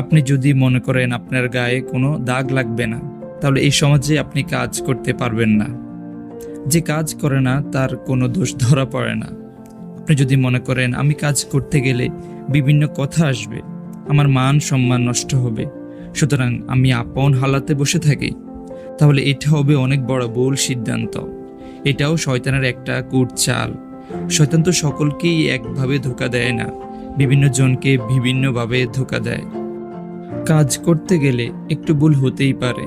আপনি যদি মনে করেন আপনার গায়ে কোনো দাগ লাগবে না, তাহলে এই সমাজে আপনি কাজ করতে পারবেন না। যে কাজ করে না, তার কোনো দোষ ধরা পড়ে না। আপনি যদি মনে করেন, আমি কাজ করতে গেলে বিভিন্ন কথা আসবে, আমার মান সম্মান নষ্ট হবে, সুতরাং আমি আপন হালাতে বসে থাকি, তাহলে এটা হবে অনেক বড় ভুল সিদ্ধান্ত। এটাও শয়তানের একটা কুট চাল শয়তান তো সকলকেই একভাবে ধোকা দেয় না, বিভিন্ন জনকে বিভিন্নভাবে ধোকা দেয়। কাজ করতে গেলে একটু ভুল হতেই পারে।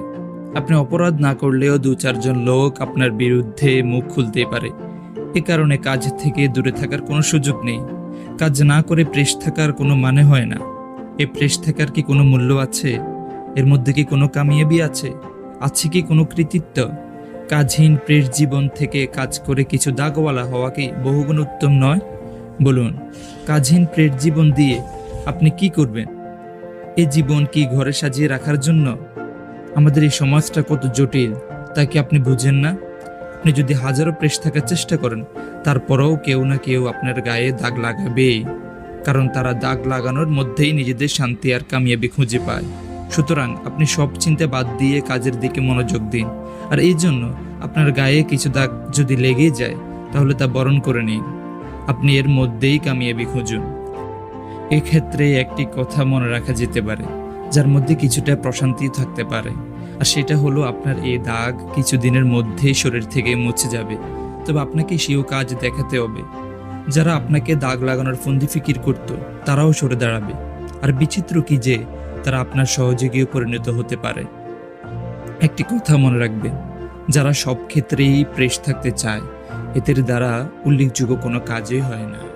আপনি অপরাধ না করলেও দু চারজন লোক আপনার বিরুদ্ধে মুখ খুলতেই পারে। এ কারণে কাজ থেকে দূরে থাকার কোনো সুযোগ নেই। কাজ না করে প্রেস থাকার কোনো মানে হয় না। এ প্রেস থাকার কি কোনো মূল্য আছে? এর মধ্যে কি কোনো কামিয়াবি আছে? আছে কি কোনো কৃতিত্ব? কাজহীন প্রেস জীবন থেকে কাজ করে কিছু দাগওয়ালা হওয়া কি বহুগুণ উত্তম নয়? বলুন, কাজহীন প্রেস জীবন দিয়ে আপনি কি করবেন? এ জীবন কি ঘরে সাজিয়ে রাখার জন্য? আমাদের এই সমাজটা কত জটিল, তা কি আপনি বুঝেন না? আপনি যদি হাজারো প্রেস থাকার চেষ্টা করেন, তারপরেও কেউ না কেউ আপনার গায়ে দাগ লাগাবেই। কারণ তারা দাগ লাগানোর মধ্যেই নিজেদের শান্তি আর কামিয়াবি খুঁজে পায়। সুতরাং আপনি সব চিন্তা বাদ দিয়ে কাজের দিকে মনোযোগ দিন। আর এই জন্য আপনার গায়ে কিছু দাগ যদি লেগে যায়, তাহলে তা বরণ করে নিন। আপনি এর মধ্যেই কামিয়াবি খুঁজুন। এক্ষেত্রে একটি কথা মনে রাখা যেতে পারে, যার মধ্যে কিছুটা প্রশান্তি থাকতে পারে। আর সেটা হলো আপনার এই দাগ কিছুদিনের মধ্যেই শরীর থেকে মুছে যাবে। তবে আপনাকে সেও কাজ দেখাতে হবে। যারা আপনাকে দাগ লাগানোর ফন্দি ফিকির করত, তারাও সরে দাঁড়াবে। আর বিচিত্র কি যে, তারা আপনার সহযোগীও পরিণত হতে পারে। একটি কথা মনে রাখবে যারা সব ক্ষেত্রেই প্রেস থাকতে চায়, এদের দ্বারা উল্লেখযোগ্য কোনো কাজই হয় না।